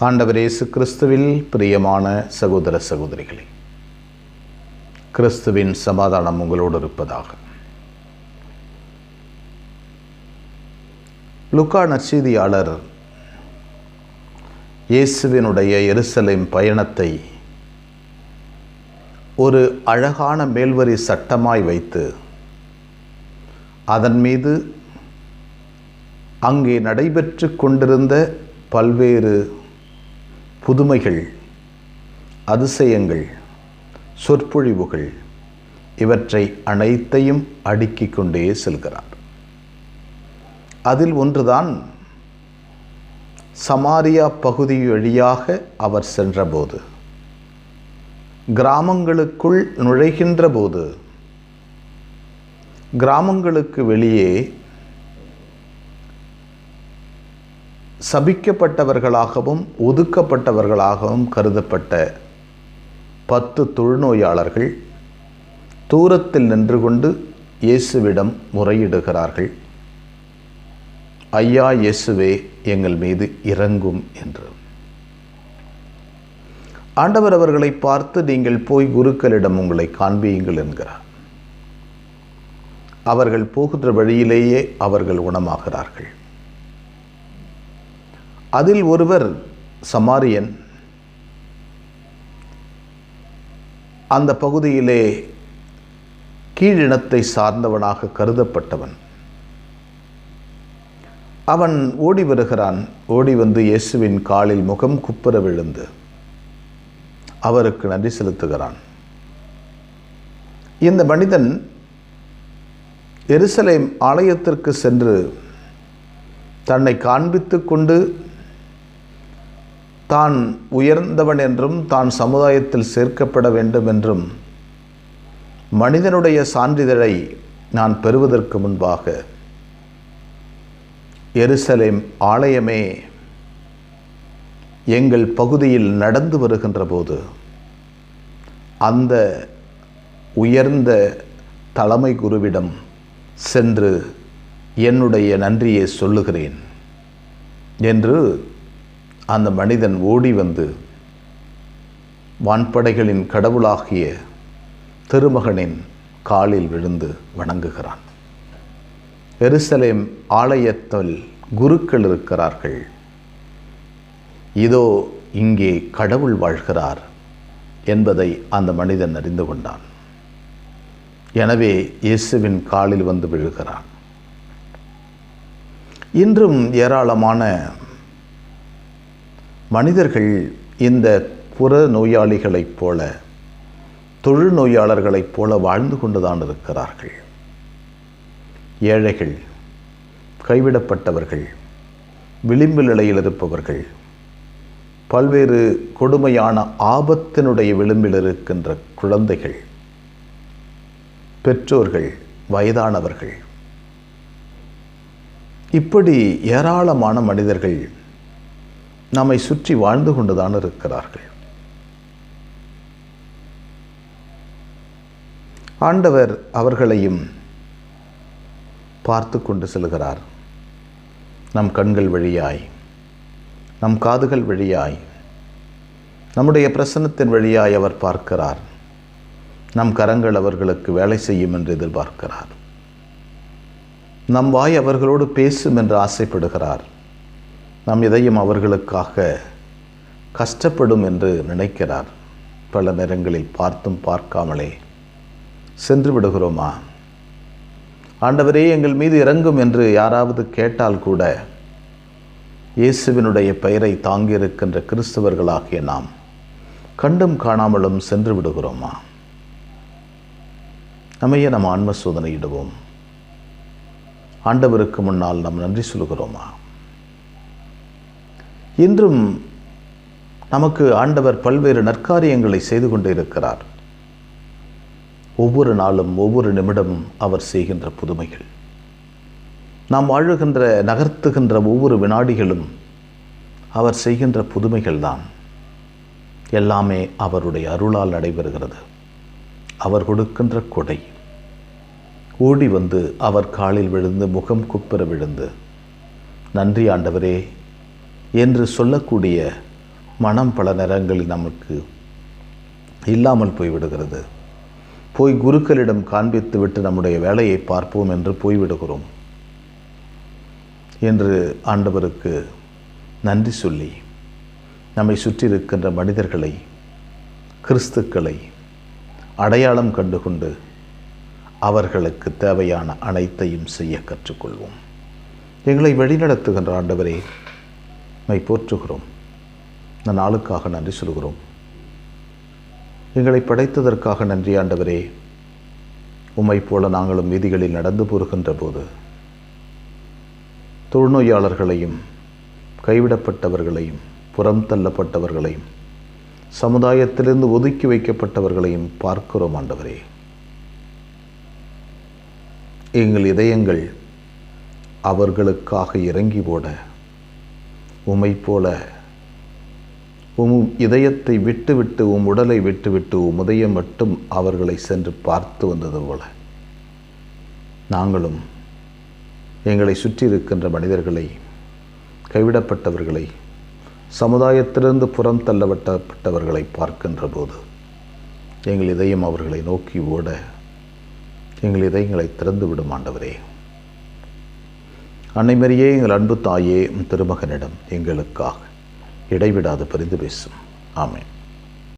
ஆண்டவர் இயேசு கிறிஸ்துவில் பிரியமான சகோதர சகோதரிகளே கிறிஸ்துவின் சமாதானம் உங்களோடு இருப்பதாக. லுக்கா நற்செய்தியாளர் இயேசுவினுடைய எருசலேம் பயணத்தை ஒரு அழகான மேல்வரி சட்டமாய் வைத்து அதன் மீது அங்கே நடைபெற்று கொண்டிருந்த பல்வேறு புதுமைகள் அதிசயங்கள் சொற்பொழிவுகள் இவற்றை அனைத்தையும் அடுக்கிக் கொண்டே செல்கிறார். அதில் ஒன்றுதான் சமாரியா பகுதி வழியாக அவர் சென்றபோது கிராமங்களுக்குள் நுழைகின்ற போது கிராமங்களுக்கு வெளியே சபிக்கப்பட்டவர்களாகவும் ஒதுக்கப்பட்டவர்களாகவும் கருதப்பட்ட பத்து தொழுநோயாளர்கள் தூரத்தில் நின்று கொண்டு இயேசுவிடம் முறையிடுகிறார்கள். ஐயா இயேசுவே எங்கள் மீது இறங்கும் என்று. ஆண்டவர் அவர்களை பார்த்து நீங்கள் போய் குருக்களிடம் உங்களை காண்பியுங்கள் என்கிறார். அவர்கள் போகின்ற வழியிலேயே அவர்கள் குணமாகிறார்கள். அதில் ஒருவர் சமாரியன். அந்த பகுதியிலே கீழினத்தை சார்ந்தவனாக கருதப்பட்டவன். அவன் ஓடி வருகிறான். ஓடி வந்து இயேசுவின் காலில் முகம் குப்புற விழுந்து அவருக்கு நன்றி செலுத்துகிறான். இந்த மனிதன் எருசலேம் ஆலயத்திற்கு சென்று தன்னை காண்பித்து கொண்டு தான் உயர்ந்தவன் என்றும் தான் சமுதாயத்தில் சேர்க்கப்பட வேண்டும் என்றும் மனிதனுடைய சான்றிதழை நான் பெறுவதற்கு முன்பாக எருசலேம் ஆலயமே எங்கள் பகுதியில் நடந்து வருகின்ற போது அந்த உயர்ந்த தலைமை குருவிடம் சென்று என்னுடைய நன்றியை சொல்லுகிறேன் என்று அந்த மனிதன் ஓடி வந்து வான்படைகளின் கடவுளாகிய திருமகனின் காலில் விழுந்து வணங்குகிறான். எருசலேம் ஆலயத்தில் குருக்கள் இருக்கிறார்கள். இதோ இங்கே கடவுள் வாழ்கிறார் என்பதை அந்த மனிதன் அறிந்து கொண்டான். எனவே இயேசுவின் காலில் வந்து விழுகிறான். இன்றும் ஏராளமான மனிதர்கள் இந்த புற நோயாளிகளைப் போல தொழுநோயாளர்களைப் போல வாழ்ந்து கொண்டுதான் இருக்கிறார்கள். ஏழைகள் கைவிடப்பட்டவர்கள் விளிம்பு நிலையில் இருப்பவர்கள் பல்வேறு கொடுமையான ஆபத்தினுடைய விளிம்பில் இருக்கின்ற குழந்தைகள் பெற்றோர்கள் வயதானவர்கள். இப்படி ஏராளமான மனிதர்கள் நம்மை சுற்றி வாழ்ந்து கொண்டுதான் இருக்கிறார்கள். ஆண்டவர் அவர்களையும் பார்த்து கொண்டு செல்கிறார். நம் கண்கள் வழியாய் நம் காதுகள் வழியாய் நம்முடைய பிரசன்னத்தின் வழியாய் அவர் பார்க்கிறார். நம் கரங்கள் அவர்களுக்கு வேலை செய்யும் என்று எதிர்பார்க்கிறார். நம் வாய் அவர்களோடு பேசும் என்று ஆசைப்படுகிறார். நம் இதயம் அவர்களுக்காக கஷ்டப்படும் என்று நினைக்கிறார். பல நேரங்களில் பார்த்தும் பார்க்காமலே சென்று விடுகிறோமா? ஆண்டவரே எங்கள் மீது இறங்கும் என்று யாராவது கேட்டால் கூட இயேசுவினுடைய பெயரை தாங்கியிருக்கின்ற கிறிஸ்தவர்களாகிய நாம் கண்டும் காணாமலும் சென்று விடுகிறோமா? நம்மையே நம் ஆன்ம சோதனையிடுவோம். ஆண்டவருக்கு முன்னால் நாம் நன்றி சொல்கிறோமா இன்றும் நமக்கு ஆண்டவர் பல்வேறு நற்காரியங்களை செய்து கொண்டு இருக்கிறார் ஒவ்வொரு நாளும் ஒவ்வொரு நிமிடமும் அவர் செய்கின்ற புதுமைகள். நாம் வாழுகின்ற நகர்த்துகின்ற ஒவ்வொரு வினாடிகளும் அவர் செய்கின்ற புதுமைகள் தான். எல்லாமே அவருடைய அருளால் நடைபெறுகிறது. அவர் கொடுக்கின்ற கொடை. ஓடி வந்து அவர் காலில் விழுந்து முகம் குப்புற விழுந்து நன்றி ஆண்டவரே என்று சொல்லக்கூடிய மனம் பல நேரங்களில் நமக்கு இல்லாமல் போய்விடுகிறது. போய் குருக்களிடம் காண்பித்து விட்டு நம்முடைய வேலையை பார்ப்போம் என்று போய்விடுகிறோம் என்று ஆண்டவருக்கு நன்றி சொல்லி நம்மை சுற்றி இருக்கின்ற மனிதர்களை கிறிஸ்துக்களை அடையாளம் கண்டுகொண்டு அவர்களுக்கு தேவையான அனைத்தையும் செய்ய கற்றுக்கொள்வோம். எங்களை வழிநடத்துகின்ற ஆண்டவரே மை போற்றுகிறோம். இந்த நாளுக்காக நன்றி சொல்கிறோம். எங்களை படைத்ததற்காக நன்றி ஆண்டவரே. உம்மை போல நாங்களும் வீதிகளில் நடந்து போகின்ற போது தொழுநோயாளர்களையும் கைவிடப்பட்டவர்களையும் புறம் தள்ளப்பட்டவர்களையும் சமுதாயத்திலிருந்து ஒதுக்கி வைக்கப்பட்டவர்களையும் பார்க்கிறோம் ஆண்டவரே. எங்கள் இதயங்கள் அவர்களுக்காக இறங்கி போட உமை போல உம் இதயத்தை விட்டுவிட்டு உம் உடலை விட்டுவிட்டு உம் உதயம் மட்டும் அவர்களை சென்று பார்த்து வந்தது போல. நாங்களும் எங்களை சுற்றி இருக்கின்ற மனிதர்களை கைவிடப்பட்டவர்களை சமுதாயத்திலிருந்து புறம் தள்ளப்பட்டப்பட்டவர்களை பார்க்கின்ற போது எங்கள் இதயம் அவர்களை நோக்கி ஓட எங்கள் இதயங்களை திறந்து விடும் ஆண்டவரே. அன்னைமரியே எங்கள் அன்பு தாயே திருமகனிடம் எங்களுக்காக இடைவிடாது பரிந்து பேசும். ஆமேன்.